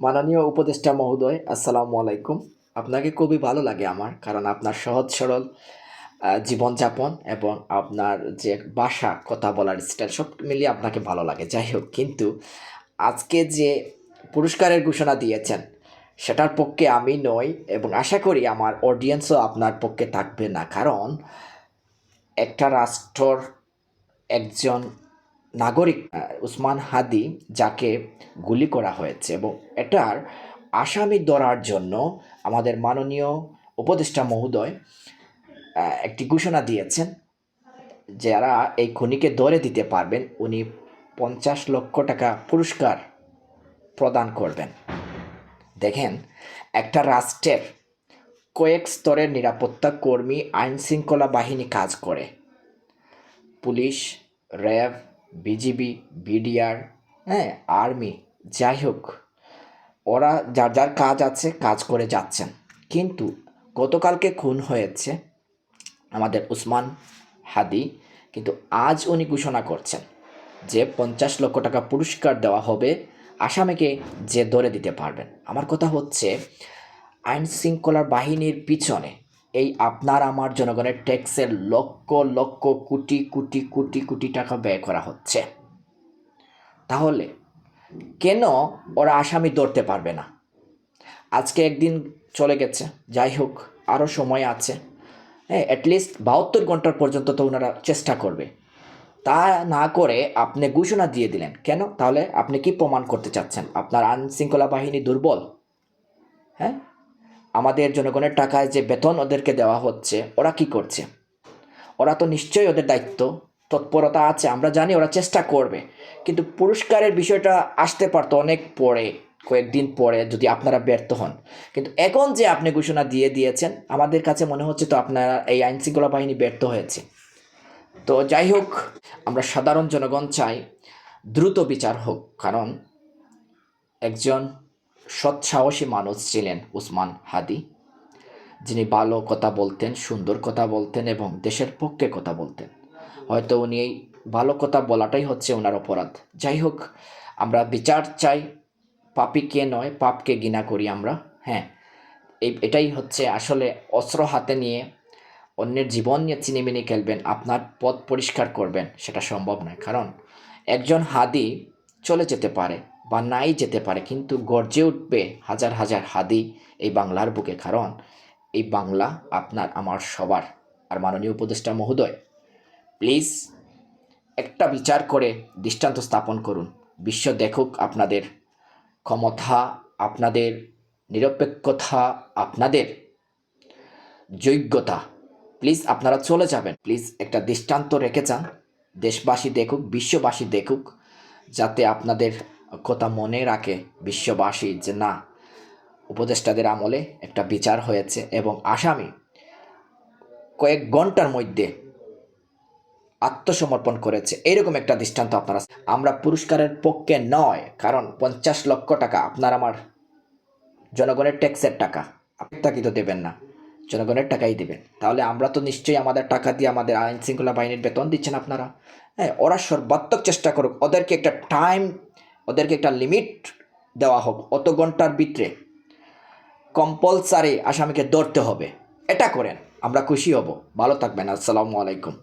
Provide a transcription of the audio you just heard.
মাননীয় উপদেষ্টা মহোদয়, আসসালামু আলাইকুম। আপনাকে খুবই ভালো লাগে আমার, কারণ আপনার সহজ সরল জীবনযাপন এবং আপনার যে ভাষা, কথা বলার স্টাইল সব মিলিয়ে আপনাকে ভালো লাগে। যাই হোক, কিন্তু আজকে যে পুরস্কারের ঘোষণা দিয়েছেন, সেটার পক্ষে আমি নই এবং আশা করি আমার অডিয়েন্সও আপনার পক্ষে থাকবে না। কারণ একটা রাষ্ট্রর একজন নাগরিক উসমান হাদি যাকে গুলি করা হয়েছে এবং এটার আসামি ধরার জন্য আমাদের মাননীয় উপদেষ্টা মহোদয় একটি ঘোষণা দিয়েছেন যারা এই খুনিকে ধরে দিতে পারবেন, উনি পঞ্চাশ লক্ষ টাকা পুরস্কার প্রদান করবেন। দেখেন, একটা রাষ্ট্রের কয়েক স্তরের নিরাপত্তা কর্মী আইন শৃঙ্খলা বাহিনী কাজ করে। পুলিশ, র্যাব বিজিবি, বিডিআর হ্যাঁ আর্মি, যাই হোক, ওরা যার যার কাজ আছে, কাজ করে যাচ্ছেন। কিন্তু গতকালকে খুন হয়েছে আমাদের উসমান হাদি, কিন্তু আজ উনি ঘোষণা করছেন যে পঞ্চাশ লক্ষ টাকা পুরস্কার দেওয়া হবে, আসামিকে যে ধরে দিতে পারবেন। আমার কথা হচ্ছে আইন শৃঙ্খলার বাহিনীর পিছনে এই আপনার আমার জনগণের ট্যাক্সের লক্ষ লক্ষ, কোটি কোটি কোটি কোটি টাকা ব্যয় করা হচ্ছে। তাহলে কেন ওরা আসামি ধরতে পারবে না? আজকে একদিন চলে গেছে, যাই হোক আরও সময় আছে। হ্যাঁ অ্যাটলিস্ট বাহাত্তর ঘণ্টার পর্যন্ত তো ওনারা চেষ্টা করবে। তা না করে আপনি ঘোষণা দিয়ে দিলেন। কেন? তাহলে আপনি কি প্রমাণ করতে চাচ্ছেন? আপনার আইন শৃঙ্খলা বাহিনী দুর্বল? হ্যাঁ? আমাদের জনগণের টাকায় যে বেতন ওদেরকে দেওয়া হচ্ছে, ওরা কি করছে? ওরা তো নিশ্চয়ই ওদের দায়িত্ব, তৎপরতা আছে, আমরা জানি ওরা চেষ্টা করবে। কিন্তু পুরস্কারের বিষয়টা আসতে পারতো অনেক পরে, কয়েকদিন পরে যদি আপনারা ব্যর্থ হন। কিন্তু এখন যে আপনি ঘোষণা দিয়ে দিয়েছেন, আমাদের কাছে মনে হচ্ছে তো আপনারা এই আইন শৃঙ্খলা বাহিনী ব্যর্থ হয়েছে। তো যাই হোক, আমরা সাধারণ জনগণ চাই দ্রুত বিচার হোক, কারণ একজন সৎসাহসী মানুষ ছিলেন উসমান হাদি, যিনি ভালো কথা বলতেন, সুন্দর কথা বলতেন এবং দেশের পক্ষে কথা বলতেন। হয়তো উনি এই ভালো কথা বলাটাই হচ্ছে ওনার অপরাধ। যাই হোক, আমরা বিচার চাই পাপিকে নয়, পাপকে ঘৃণা করি আমরা হ্যাঁ। এই, এটাই হচ্ছে আসলে অস্ত্র হাতে নিয়ে অন্যের জীবন নিয়ে চিনিমিনি খেলবেন, আপনার পথ পরিষ্কার করবেন, সেটা সম্ভব নয়। কারণ একজন হাদি চলে যেতে পারে বা নাই যেতে পারে, কিন্তু গর্জে উঠবে হাজার হাজার হাদি এই বাংলার বুকে। কারণ এই বাংলা আপনার, আমার, সবার আর মাননীয় উপদেষ্টা মহোদয়, প্লিজ একটা বিচার করে দৃষ্টান্ত স্থাপন করুন। বিশ্ব দেখুক আপনাদের ক্ষমতা, আপনাদের নিরপেক্ষতা, আপনাদের যোগ্যতা। প্লিজ আপনারা চলে যাবেন। প্লিজ একটা দৃষ্টান্ত রেখে যান। দেশবাসী দেখুক, বিশ্ববাসী দেখুক, যাতে আপনাদের কথা মনে রাখে বিশ্ববাসী যে না, উপদেষ্টাদের আমলে একটা বিচার হয়েছে এবং আসামি কয়েক ঘণ্টার মধ্যে আত্মসমর্পণ করেছে। এরকম একটা দৃষ্টান্ত আপনারা আমরা পুরস্কারের পক্ষে নয়, কারণ পঞ্চাশ লক্ষ টাকা, আপনার আমার জনগণের ট্যাক্সের টাকা। আপনি তো দেবেন না, জনগণের টাকাই দেবেন। তাহলে আমরা তো নিশ্চয়ই আমাদের টাকা দিয়ে আমাদের আইন শৃঙ্খলা বাহিনীর বেতন দিচ্ছেন আপনারা। হ্যাঁ ওরা সর্বাত্মক চেষ্টা করুক, ওদেরকে একটা টাইম ওদেরকে একটা লিমিট দেওয়া হোক, অত ঘণ্টার ভিতরে কম্পালসারি আসামিকে ধরতে হবে। এটা করেন, আমরা খুশি হব। ভালো থাকবেন, আসসালামু আলাইকুম।